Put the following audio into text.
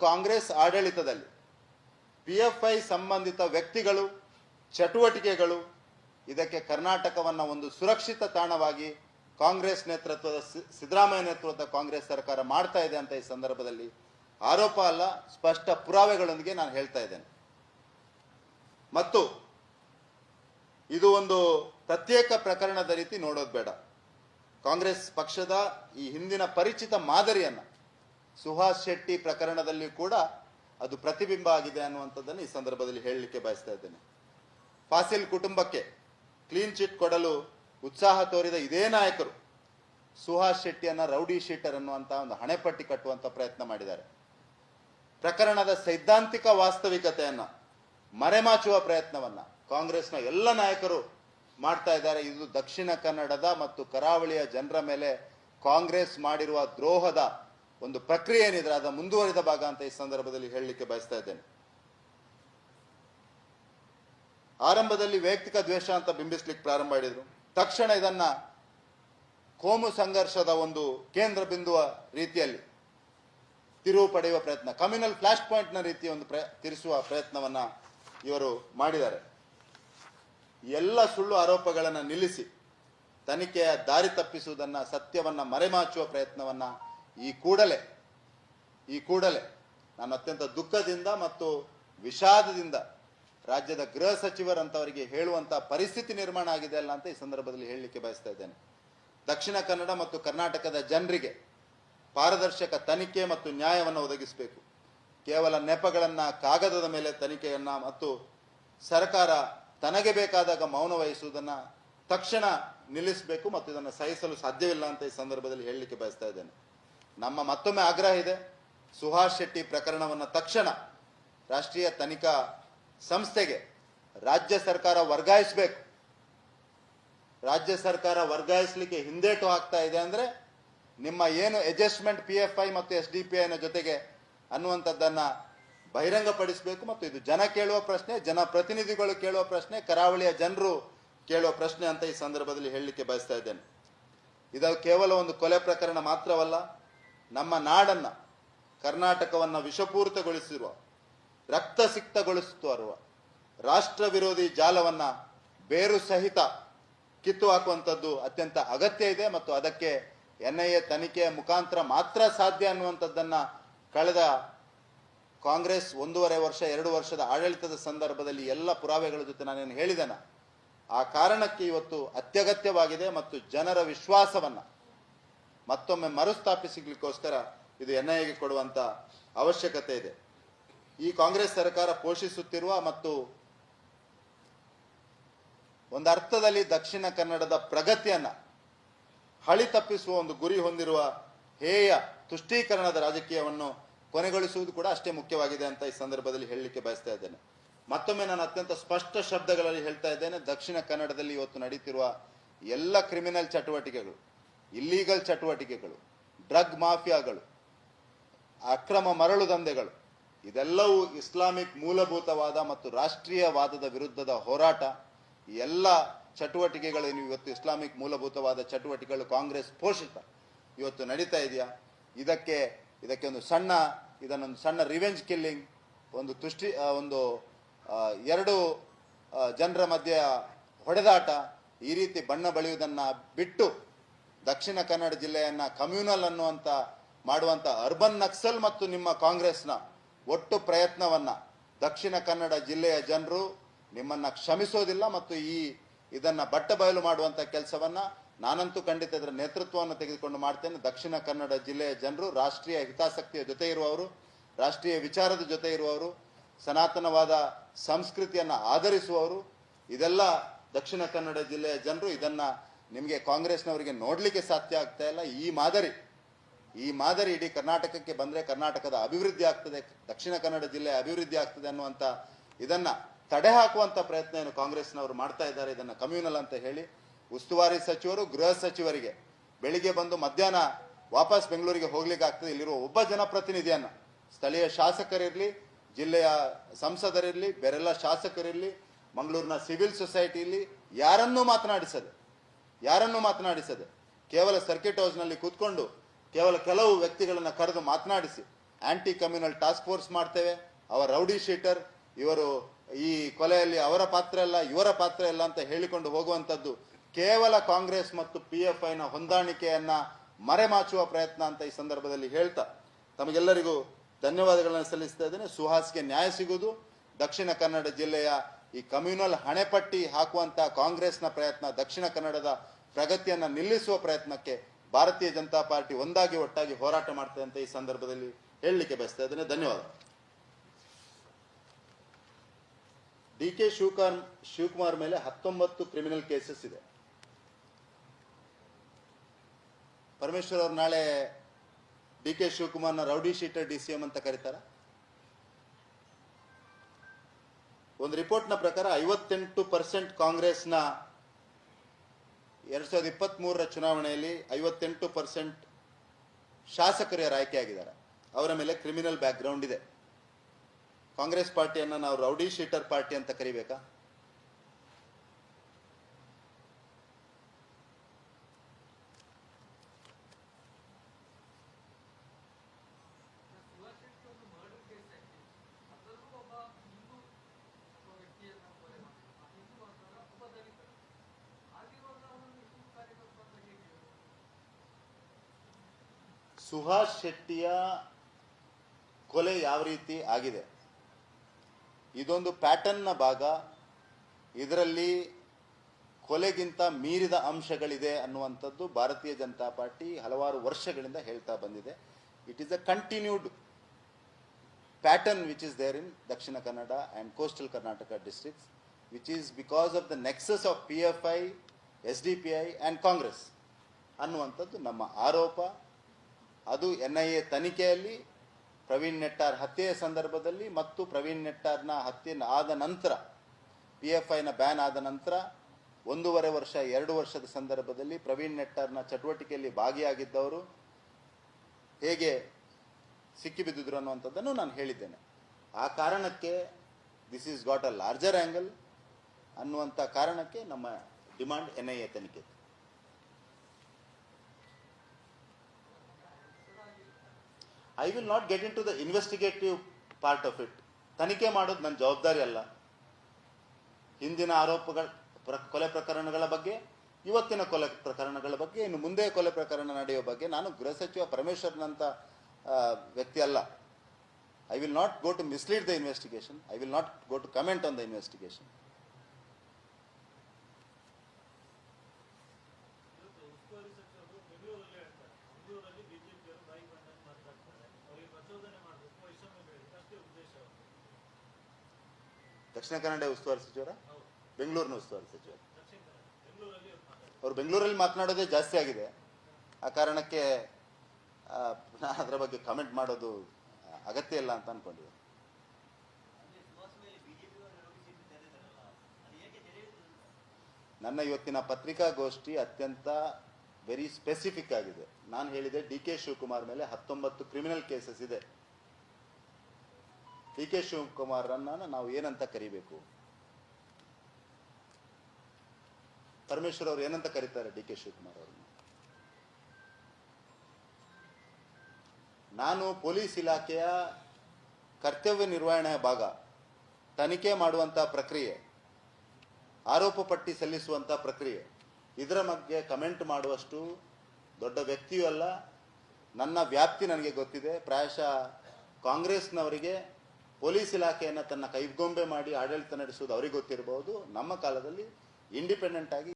ಕಾಂಗ್ರೆಸ್ ಆಡಳಿತದಲ್ಲಿ ಪಿಎಫ್ಐ ಸಂಬಂಧಿತ ವ್ಯಕ್ತಿಗಳು, ಚಟುವಟಿಕೆಗಳು, ಇದಕ್ಕೆ ಕರ್ನಾಟಕವನ್ನು ಒಂದು ಸುರಕ್ಷಿತ ತಾಣವಾಗಿ ಕಾಂಗ್ರೆಸ್ ನೇತೃತ್ವದ ಸಿದ್ದರಾಮಯ್ಯ ನೇತೃತ್ವದ ಕಾಂಗ್ರೆಸ್ ಸರ್ಕಾರ ಮಾಡ್ತಾ ಇದೆ ಅಂತ ಈ ಸಂದರ್ಭದಲ್ಲಿ ಆರೋಪ ಅಲ್ಲ, ಸ್ಪಷ್ಟ ಪುರಾವೆಗಳೊಂದಿಗೆ ನಾನು ಹೇಳ್ತಾ ಇದ್ದೇನೆ. ಮತ್ತು ಇದು ಒಂದು ಪ್ರತ್ಯೇಕ ಪ್ರಕರಣದ ರೀತಿ ನೋಡೋದು ಬೇಡ. ಕಾಂಗ್ರೆಸ್ ಪಕ್ಷದ ಈ ಹಿಂದಿನ ಪರಿಚಿತ ಮಾದರಿಯನ್ನ ಸುಹಾಸ್ ಶೆಟ್ಟಿ ಪ್ರಕರಣದಲ್ಲಿ ಕೂಡ ಅದು ಪ್ರತಿಬಿಂಬ ಆಗಿದೆ ಅನ್ನುವಂಥದ್ದನ್ನು ಈ ಸಂದರ್ಭದಲ್ಲಿ ಹೇಳಲಿಕ್ಕೆ ಬಯಸ್ತಾ ಇದ್ದೇನೆ. ಫಾಸಿಲ್ ಕುಟುಂಬಕ್ಕೆ ಕ್ಲೀನ್ ಚಿಟ್ ಕೊಡಲು ಉತ್ಸಾಹ ತೋರಿದ ಇದೇ ನಾಯಕರು ಸುಹಾಸ್ ಶೆಟ್ಟಿಯನ್ನ ರೌಡಿ ಶೀಟರ್ ಅನ್ನುವಂಥ ಒಂದು ಹಣೆಪಟ್ಟಿ ಕಟ್ಟುವಂತ ಪ್ರಯತ್ನ ಮಾಡಿದ್ದಾರೆ. ಪ್ರಕರಣದ ಸೈದ್ಧಾಂತಿಕ ವಾಸ್ತವಿಕತೆಯನ್ನ ಮರೆಮಾಚುವ ಪ್ರಯತ್ನವನ್ನ ಕಾಂಗ್ರೆಸ್ನ ಎಲ್ಲ ನಾಯಕರು ಮಾಡ್ತಾ ಇದ್ದಾರೆ. ಇದು ದಕ್ಷಿಣ ಕನ್ನಡದ ಮತ್ತು ಕರಾವಳಿಯ ಜನರ ಮೇಲೆ ಕಾಂಗ್ರೆಸ್ ಮಾಡಿರುವ ದ್ರೋಹದ ಒಂದು ಪ್ರಕ್ರಿಯೆ ಏನಿದ್ರೆ ಅದರ ಮುಂದುವರಿದ ಭಾಗ ಅಂತ ಈ ಸಂದರ್ಭದಲ್ಲಿ ಹೇಳಲಿಕ್ಕೆ ಬಯಸ್ತಾ ಇದ್ದೇನೆ. ಆರಂಭದಲ್ಲಿ ವೈಯಕ್ತಿಕ ದ್ವೇಷ ಅಂತ ಬಿಂಬಿಸ್ಲಿಕ್ಕೆ ಪ್ರಾರಂಭ ಮಾಡಿದ್ರು. ತಕ್ಷಣ ಇದನ್ನ ಕೋಮು ಸಂಘರ್ಷದ ಒಂದು ಕೇಂದ್ರ ಬಿಂದುವ ರೀತಿಯಲ್ಲಿ ತಿರುವು ಪಡೆಯುವ ಪ್ರಯತ್ನ, ಕಮ್ಯುನಲ್ ಫ್ಲಾಶ್ ಪಾಯಿಂಟ್ನ ರೀತಿಯ ಒಂದು ತಿರುಸುವ ಪ್ರಯತ್ನವನ್ನ ಇವರು ಮಾಡಿದ್ದಾರೆ. ಎಲ್ಲ ಸುಳ್ಳು ಆರೋಪಗಳನ್ನು ನಿಲ್ಲಿಸಿ ತನಿಖೆಯ ದಾರಿ ತಪ್ಪಿಸುವುದನ್ನ ಸತ್ಯವನ್ನ ಮರೆಮಾಚುವ ಪ್ರಯತ್ನವನ್ನ ಈ ಕೂಡಲೇ ಈ ಕೂಡಲೇ ನಾನು ಅತ್ಯಂತ ದುಃಖದಿಂದ ಮತ್ತು ವಿಷಾದದಿಂದ ರಾಜ್ಯದ ಗೃಹ ಸಚಿವರಂತವರಿಗೆ ಹೇಳುವಂಥ ಪರಿಸ್ಥಿತಿ ನಿರ್ಮಾಣ ಆಗಿದೆ ಅಲ್ಲ ಅಂತ ಈ ಸಂದರ್ಭದಲ್ಲಿ ಹೇಳಲಿಕ್ಕೆ ಬಯಸ್ತಾ ಇದ್ದೇನೆ. ದಕ್ಷಿಣ ಕನ್ನಡ ಮತ್ತು ಕರ್ನಾಟಕದ ಜನರಿಗೆ ಪಾರದರ್ಶಕ ತನಿಖೆ ಮತ್ತು ನ್ಯಾಯವನ್ನು ಒದಗಿಸಬೇಕು. ಕೇವಲ ನೆಪಗಳನ್ನು, ಕಾಗದದ ಮೇಲೆ ತನಿಖೆಯನ್ನ ಮತ್ತು ಸರ್ಕಾರ ತನಗೆ ಬೇಕಾದಾಗ ಮೌನ ವಹಿಸುವುದನ್ನು ತಕ್ಷಣ ನಿಲ್ಲಿಸಬೇಕು ಮತ್ತು ಇದನ್ನು ಸಹಿಸಲು ಸಾಧ್ಯವಿಲ್ಲ ಅಂತ ಈ ಸಂದರ್ಭದಲ್ಲಿ ಹೇಳಲಿಕ್ಕೆ ಬಯಸ್ತಾ ಇದ್ದೇನೆ. ನಮ್ಮ ಮತ್ತೊಮ್ಮೆ ಆಗ್ರಹ ಇದೆ. ಸುಹಾಸ್ ಶೆಟ್ಟಿ ಪ್ರಕರಣವನ್ನು ತಕ್ಷಣ ರಾಷ್ಟ್ರೀಯ ತನಿಖಾ ಸಂಸ್ಥೆಗೆ ರಾಜ್ಯ ಸರ್ಕಾರ ವರ್ಗಾಯಿಸಬೇಕು. ರಾಜ್ಯ ಸರ್ಕಾರ ವರ್ಗಾಯಿಸಲಿಕ್ಕೆ ಹಿಂದೇಟು ಆಗ್ತಾ ಇದೆ ಅಂದರೆ ನಿಮ್ಮ ಏನು ಅಡ್ಜಸ್ಟ್ಮೆಂಟ್ ಪಿ ಎಫ್ ಐ ಮತ್ತು ಎಸ್ ಡಿ ಪಿ ಐನ ಜೊತೆಗೆ ಅನ್ನುವಂಥದ್ದನ್ನು ಬಹಿರಂಗಪಡಿಸಬೇಕು ಮತ್ತು ಇದು ಜನ ಕೇಳುವ ಪ್ರಶ್ನೆ, ಜನ ಪ್ರತಿನಿಧಿಗಳು ಕೇಳುವ ಪ್ರಶ್ನೆ, ಕರಾವಳಿಯ ಜನರು ಕೇಳುವ ಪ್ರಶ್ನೆ ಅಂತ ಈ ಸಂದರ್ಭದಲ್ಲಿ ಹೇಳಲಿಕ್ಕೆ ಬಯಸ್ತಾ ಇದ್ದೇನೆ. ಇದು ಕೇವಲ ಒಂದು ಕೊಲೆ ಪ್ರಕರಣ ಮಾತ್ರವಲ್ಲ ನಮ್ಮ ನಾಡನ್ನ, ಕರ್ನಾಟಕವನ್ನ ವಿಷಪೂರಿತಗೊಳಿಸಿರುವ, ರಕ್ತಸಿಕ್ತಗೊಳಿಸುತ್ತಿರುವ ರಾಷ್ಟ್ರ ವಿರೋಧಿ ಜಾಲವನ್ನ ಬೇರು ಸಹಿತ ಕಿತ್ತು ಹಾಕುವಂಥದ್ದು ಅತ್ಯಂತ ಅಗತ್ಯ ಇದೆ ಮತ್ತು ಅದಕ್ಕೆ ಎನ್ ಐ ಎ ತನಿಖೆಯ ಮುಖಾಂತರ ಮಾತ್ರ ಸಾಧ್ಯ ಅನ್ನುವಂಥದ್ದನ್ನು ಕಳೆದ ಕಾಂಗ್ರೆಸ್ ಒಂದೂವರೆ ವರ್ಷ, ಎರಡು ವರ್ಷದ ಆಡಳಿತದ ಸಂದರ್ಭದಲ್ಲಿ ಎಲ್ಲ ಪುರಾವೆಗಳ ಜೊತೆ ನಾನೇನು ಹೇಳಿದೆನ? ಆ ಕಾರಣಕ್ಕೆ ಇವತ್ತು ಅತ್ಯಗತ್ಯವಾಗಿದೆ ಮತ್ತು ಜನರ ವಿಶ್ವಾಸವನ್ನ ಮತ್ತೊಮ್ಮೆ ಮರುಸ್ಥಾಪಿಸಲಿಕ್ಕೋಸ್ಕರ ಇದು ಎನ್ ಐ ಅವಶ್ಯಕತೆ ಇದೆ. ಈ ಕಾಂಗ್ರೆಸ್ ಸರ್ಕಾರ ಪೋಷಿಸುತ್ತಿರುವ ಮತ್ತು ಒಂದು ಅರ್ಥದಲ್ಲಿ ದಕ್ಷಿಣ ಕನ್ನಡದ ಪ್ರಗತಿಯನ್ನ ಹಳಿ ತಪ್ಪಿಸುವ ಒಂದು ಗುರಿ ಹೊಂದಿರುವ ಹೇಯ ತುಷ್ಟೀಕರಣದ ರಾಜಕೀಯವನ್ನು ಕೊನೆಗೊಳಿಸುವುದು ಕೂಡ ಅಷ್ಟೇ ಮುಖ್ಯವಾಗಿದೆ ಅಂತ ಈ ಸಂದರ್ಭದಲ್ಲಿ ಹೇಳಲಿಕ್ಕೆ ಬಯಸ್ತಾ ಇದ್ದೇನೆ. ಮತ್ತೊಮ್ಮೆ ನಾನು ಅತ್ಯಂತ ಸ್ಪಷ್ಟ ಶಬ್ದಗಳಲ್ಲಿ ಹೇಳ್ತಾ ಇದ್ದೇನೆ, ದಕ್ಷಿಣ ಕನ್ನಡದಲ್ಲಿ ಇವತ್ತು ನಡೀತಿರುವ ಎಲ್ಲ ಕ್ರಿಮಿನಲ್ ಚಟುವಟಿಕೆಗಳು ಇಲ್ಲೀಗಲ್ ಚಟುವಟಿಕೆಗಳು ಡ್ರಗ್ ಮಾಫಿಯಾಗಳು, ಅಕ್ರಮ ಮರಳು ದಂಧೆಗಳು, ಇದೆಲ್ಲವೂ ಇಸ್ಲಾಮಿಕ್ ಮೂಲಭೂತವಾದ ಮತ್ತು ರಾಷ್ಟ್ರೀಯವಾದದ ವಿರುದ್ಧದ ಹೋರಾಟ. ಎಲ್ಲ ಚಟುವಟಿಕೆಗಳೇನು ಇವತ್ತು ಇಸ್ಲಾಮಿಕ್ ಮೂಲಭೂತವಾದ ಚಟುವಟಿಕೆಗಳು ಕಾಂಗ್ರೆಸ್ ಪೋಷಿತ. ಇವತ್ತು ನಡೀತಾ ಇದೆಯಾ? ಇದಕ್ಕೆ ಇದಕ್ಕೆ ಒಂದು ಸಣ್ಣ, ಇದನ್ನೊಂದು ಸಣ್ಣ ರಿವೆಂಜ್ ಕಿಲ್ಲಿಂಗ್ ಒಂದು ತುಷ್ಟಿ ಒಂದು ಎರಡು ಜನರ ಮಧ್ಯೆ ಹೊಡೆದಾಟ, ಈ ರೀತಿ ಬಣ್ಣ ಬಳಿಯುವುದನ್ನು ಬಿಟ್ಟು ದಕ್ಷಿಣ ಕನ್ನಡ ಜಿಲ್ಲೆಯನ್ನ ಕಮ್ಯುನಲ್ ಅನ್ನುವಂತ ಮಾಡುವಂತ ಅರ್ಬನ್ ನಕ್ಸಲ್ ಮತ್ತು ನಿಮ್ಮ ಕಾಂಗ್ರೆಸ್ನ ಒಟ್ಟು ಪ್ರಯತ್ನವನ್ನ ದಕ್ಷಿಣ ಕನ್ನಡ ಜಿಲ್ಲೆಯ ಜನರು ನಿಮ್ಮನ್ನ ಕ್ಷಮಿಸೋದಿಲ್ಲ ಮತ್ತು ಈ ಇದನ್ನ ಬಟ್ಟ ಬಯಲು ಮಾಡುವಂತ ಕೆಲಸವನ್ನ ನಾನಂತೂ ಖಂಡಿತ ಇದರ ನೇತೃತ್ವವನ್ನು ತೆಗೆದುಕೊಂಡು ಮಾಡ್ತೇನೆ. ದಕ್ಷಿಣ ಕನ್ನಡ ಜಿಲ್ಲೆಯ ಜನರು, ರಾಷ್ಟ್ರೀಯ ಹಿತಾಸಕ್ತಿಯ ಜೊತೆ ಇರುವವರು, ರಾಷ್ಟ್ರೀಯ ವಿಚಾರದ ಜೊತೆ ಇರುವವರು, ಸನಾತನವಾದ ಸಂಸ್ಕೃತಿಯನ್ನು ಆಧರಿಸುವವರು, ಇದೆಲ್ಲ ದಕ್ಷಿಣ ಕನ್ನಡ ಜಿಲ್ಲೆಯ ಜನರು ಇದನ್ನ ನಿಮಗೆ ಕಾಂಗ್ರೆಸ್ನವರಿಗೆ ನೋಡಲಿಕ್ಕೆ ಸಾಧ್ಯ ಆಗ್ತಾ ಇಲ್ಲ. ಈ ಮಾದರಿ ಈ ಮಾದರಿ ಇಡೀ ಕರ್ನಾಟಕಕ್ಕೆ ಬಂದರೆ ಕರ್ನಾಟಕದ ಅಭಿವೃದ್ಧಿ ಆಗ್ತದೆ, ದಕ್ಷಿಣ ಕನ್ನಡ ಜಿಲ್ಲೆ ಅಭಿವೃದ್ಧಿ ಆಗ್ತದೆ ಅನ್ನುವಂಥ ಇದನ್ನ ತಡೆ ಹಾಕುವಂಥ ಪ್ರಯತ್ನ ಏನು ಕಾಂಗ್ರೆಸ್ನವರು ಮಾಡ್ತಾ ಇದ್ದಾರೆ. ಇದನ್ನು ಕಮ್ಯೂನಲ್ ಅಂತ ಹೇಳಿ ಉಸ್ತುವಾರಿ ಸಚಿವರು, ಗೃಹ ಸಚಿವರಿಗೆ ಬೆಳಿಗ್ಗೆ ಬಂದು ಮಧ್ಯಾಹ್ನ ವಾಪಸ್ ಬೆಂಗಳೂರಿಗೆ ಹೋಗ್ಲಿಕ್ಕೆ ಆಗ್ತದೆ. ಇಲ್ಲಿರುವ ಒಬ್ಬ ಜನಪ್ರತಿನಿಧಿಯನ್ನು ಸ್ಥಳೀಯ ಶಾಸಕರಿರಲಿ, ಜಿಲ್ಲೆಯ ಸಂಸದರಿರಲಿ, ಬೇರೆಲ್ಲ ಶಾಸಕರಿರಲಿ, ಮಂಗಳೂರಿನ ಸಿವಿಲ್ ಸೊಸೈಟಿಯಲ್ಲಿ ಯಾರನ್ನೂ ಮಾತನಾಡಿಸದೆ ಯಾರನ್ನೂ ಮಾತನಾಡಿಸದೆ, ಕೇವಲ ಸರ್ಕಿಟ್ ಹೌಸ್ನಲ್ಲಿ ಕೂತ್ಕೊಂಡು ಕೇವಲ ಕೆಲವು ವ್ಯಕ್ತಿಗಳನ್ನು ಕರೆದು ಮಾತನಾಡಿಸಿ ಆಂಟಿ ಕಮ್ಯುನಲ್ ಟಾಸ್ಕ್ ಫೋರ್ಸ್ ಮಾಡ್ತೇವೆ, ಅವರ ರೌಡಿ ಶೀಟರ್ ಇವರು ಈ ಕೊಲೆಯಲ್ಲಿ ಅವರ ಪಾತ್ರ ಇಲ್ಲ ಇವರ ಪಾತ್ರ ಇಲ್ಲ ಅಂತ ಹೇಳಿಕೊಂಡು ಹೋಗುವಂಥದ್ದು ಕೇವಲ ಕಾಂಗ್ರೆಸ್ ಮತ್ತು ಪಿ ಎಫ್ ಐನ ಹೊಂದಾಣಿಕೆಯನ್ನ ಮರೆಮಾಚುವ ಪ್ರಯತ್ನ ಅಂತ ಈ ಸಂದರ್ಭದಲ್ಲಿ ಹೇಳ್ತಾ, ತಮಗೆಲ್ಲರಿಗೂ ಧನ್ಯವಾದಗಳನ್ನು ಸಲ್ಲಿಸ್ತಾ ಇದ್ದೇನೆ. ಸುಹಾಸ್ಗೆ ನ್ಯಾಯ ಸಿಗುವುದು. ದಕ್ಷಿಣ ಕನ್ನಡ ಜಿಲ್ಲೆಯ ಈ ಕಮ್ಯುನಲ್ ಹಣೆಪಟ್ಟಿ ಹಾಕುವಂತ ಕಾಂಗ್ರೆಸ್ನ ಪ್ರಯತ್ನ ದಕ್ಷಿಣ ಕನ್ನಡದ ಪ್ರಗತಿಯನ್ನ ನಿಲ್ಲಿಸುವ ಪ್ರಯತ್ನಕ್ಕೆ ಭಾರತೀಯ ಜನತಾ ಪಾರ್ಟಿ ಒಂದಾಗಿ ಒಟ್ಟಾಗಿ ಹೋರಾಟ ಮಾಡ್ತದೆ ಅಂತ ಈ ಸಂದರ್ಭದಲ್ಲಿ ಹೇಳಲಿಕ್ಕೆ ಬಯಸ್ತಾ ಇದ್ದೇನೆ. ಧನ್ಯವಾದ. ಡಿ ಕೆ ಶಿವಕುಮಾರ್ ಶಿವಕುಮಾರ್ ಮೇಲೆ ಹತ್ತೊಂಬತ್ತು ಕ್ರಿಮಿನಲ್ ಕೇಸಸ್ ಇದೆ. ಪರಮೇಶ್ವರ್ ಅವರು ನಾಳೆ D K ಶಿವಕುಮಾರ್ನ rowdy sheeter D C M ಅಂತ ಕರೀತಾರ. ಒಂದು ರಿಪೋರ್ಟ್ನ ಪ್ರಕಾರ ಐವತ್ತೆಂಟು ಪರ್ಸೆಂಟ್ ಕಾಂಗ್ರೆಸ್ನ ಎರಡ್ ಸಾವಿರದ ಇಪ್ಪತ್ತ್ಮೂರರ ಚುನಾವಣೆಯಲ್ಲಿ ಐವತ್ತೆಂಟು ಪರ್ಸೆಂಟ್ ಶಾಸಕರು ಯಾರು ಆಯ್ಕೆಯಾಗಿದ್ದಾರೆ? ಅವರ ಮೇಲೆ ಕ್ರಿಮಿನಲ್ ಬ್ಯಾಕ್ಗ್ರೌಂಡ್ ಇದೆ. ಕಾಂಗ್ರೆಸ್ ಪಾರ್ಟಿಯನ್ನು ನಾವು ರೌಡಿ ಶೀಟರ್ ಪಾರ್ಟಿ ಅಂತ ಕರಿಬೇಕಾ? ಸುಹಾಸ್ ಶೆಟ್ಟಿಯ ಕೊಲೆ ಯಾವ ರೀತಿ ಆಗಿದೆ? ಇದೊಂದು ಪ್ಯಾಟರ್ನ್ನ ಭಾಗ. ಇದರಲ್ಲಿ ಕೊಲೆಗಿಂತ ಮೀರಿದ ಅಂಶಗಳಿದೆ ಅನ್ನುವಂಥದ್ದು ಭಾರತೀಯ ಜನತಾ ಪಾರ್ಟಿ ಹಲವಾರು ವರ್ಷಗಳಿಂದ ಹೇಳ್ತಾ ಬಂದಿದೆ. It is a continued pattern which is there in Dakshina Kannada and coastal Karnataka districts which is because of the nexus of P F I S D P I and Congress ಅನ್ನುವಂಥದ್ದು ನಮ್ಮ ಆರೋಪ. ಅದು N I A ತನಿಖೆಯಲ್ಲಿ ಪ್ರವೀಣ್ ನೆಟ್ಟಾರ್ ಹತ್ಯೆಯ ಸಂದರ್ಭದಲ್ಲಿ ಮತ್ತು ಪ್ರವೀಣ್ ನೆಟ್ಟಾರ್ನ ಹತ್ಯೆ ಆದ ನಂತರ ಪಿ ಎಫ್ ಐನ ಬ್ಯಾನ್ ಆದ ನಂತರ ಒಂದೂವರೆ ವರ್ಷ, ಎರಡು ವರ್ಷದ ಸಂದರ್ಭದಲ್ಲಿ ಪ್ರವೀಣ್ ನೆಟ್ಟಾರ್ನ ಚಟುವಟಿಕೆಯಲ್ಲಿ ಭಾಗಿಯಾಗಿದ್ದವರು ಹೇಗೆ ಸಿಕ್ಕಿಬಿದ್ದಿದ್ರು ಅನ್ನುವಂಥದ್ದನ್ನು ನಾನು ಹೇಳಿದ್ದೇನೆ. ಆ ಕಾರಣಕ್ಕೆ this is got a larger angle ಅನ್ನುವಂಥ ಕಾರಣಕ್ಕೆ ನಮ್ಮ ಡಿಮಾಂಡ್ ಎನ್ ಐ ಎ ತನಿಖೆ I will not get into the investigative part of it ತನಿಖೆ ಮಾಡೋದು ನನ್ನ ಜವಾಬ್ದಾರಿ ಅಲ್ಲ. ಹಿಂದಿನ ಆರೋಪಗಳ ಕೊಲೆ ಪ್ರಕರಣಗಳ ಬಗ್ಗೆ ಇವತ್ತಿನ ಕೊಲೆ ಪ್ರಕರಣಗಳ ಬಗ್ಗೆ ಇನ್ನು ಮುಂದೆ ಕೊಲೆ ಪ್ರಕರಣ ನಡೆಯುವ ಬಗ್ಗೆ ನಾನು ಗೃಹ ಸಚಿವ ಪರಮೇಶ್ವರ್ನಂತ ಆ, ವ್ಯಕ್ತಿ ಅಲ್ಲ. I will not go to mislead the investigation I will not go to comment on the investigation Dakshina Kannada ಉಸ್ತುವಾರಿ ಸಚಿವರ? ಬೆಂಗಳೂರಿನ ಉಸ್ತುವಾರಿ ಬೆಂಗಳೂರಲ್ಲಿ ಅವ್ರು ಬೆಂಗಳೂರಲ್ಲಿ ಮಾತನಾಡೋದೇ ಜಾಸ್ತಿ ಆಗಿದೆ. ಆ ಕಾರಣಕ್ಕೆ ನಾನು ಅದರ ಬಗ್ಗೆ ಕಮೆಂಟ್ ಮಾಡೋದು ಅಗತ್ಯ ಇಲ್ಲ ಅಂತ ಅನ್ಕೊಂಡಿದ್ದೆ ನನ್ನ ಇವತ್ತಿನ ಪತ್ರಿಕಾಗೋಷ್ಠಿ ಅತ್ಯಂತ ವೆರಿ ಸ್ಪೆಸಿಫಿಕ್ ಆಗಿದೆ. ನಾನು ಹೇಳಿದೆ ಡಿ ಕೆ ಶಿವಕುಮಾರ್ ಮೇಲೆ ಹತ್ತೊಂಬತ್ತು ಕ್ರಿಮಿನಲ್ ಕೇಸಸ್ ಇದೆ. ಡಿ ಕೆ ಶಿವಕುಮಾರನ್ನ ನಾವು ಏನಂತ ಕರಿಬೇಕು? ಪರಮೇಶ್ವರ್ ಅವರು ಏನಂತ ಕರೀತಾರೆ ಡಿ ಕೆ ಶಿವಕುಮಾರ್ ಅವರನ್ನು? ನಾನು ಪೊಲೀಸ್ ಇಲಾಖೆಯ ಕರ್ತವ್ಯ ನಿರ್ವಹಣೆಯ ಭಾಗ, ತನಿಖೆ ಮಾಡುವಂಥ ಪ್ರಕ್ರಿಯೆ, ಆರೋಪ ಪಟ್ಟಿ ಸಲ್ಲಿಸುವಂಥ ಪ್ರಕ್ರಿಯೆ, ಇದರ ಬಗ್ಗೆ ಕಮೆಂಟ್ ಮಾಡುವಷ್ಟು ದೊಡ್ಡ ವ್ಯಕ್ತಿಯೂ ಅಲ್ಲ. ನನ್ನ ವ್ಯಾಪ್ತಿ ನನಗೆ ಗೊತ್ತಿದೆ. ಪ್ರಾಯಶಃ ಕಾಂಗ್ರೆಸ್ನವರಿಗೆ ಪೊಲೀಸ್ ಇಲಾಖೆಯನ್ನು ತನ್ನ ಕೈಗೊಂಬೆ ಮಾಡಿ ಆಡಳಿತ ನಡೆಸುವುದು ಅವರಿಗೆ ಗೊತ್ತಿರಬಹುದು ನಮ್ಮ ಕಾಲದಲ್ಲಿ ಇಂಡಿಪೆಂಡೆಂಟ್ ಆಗಿ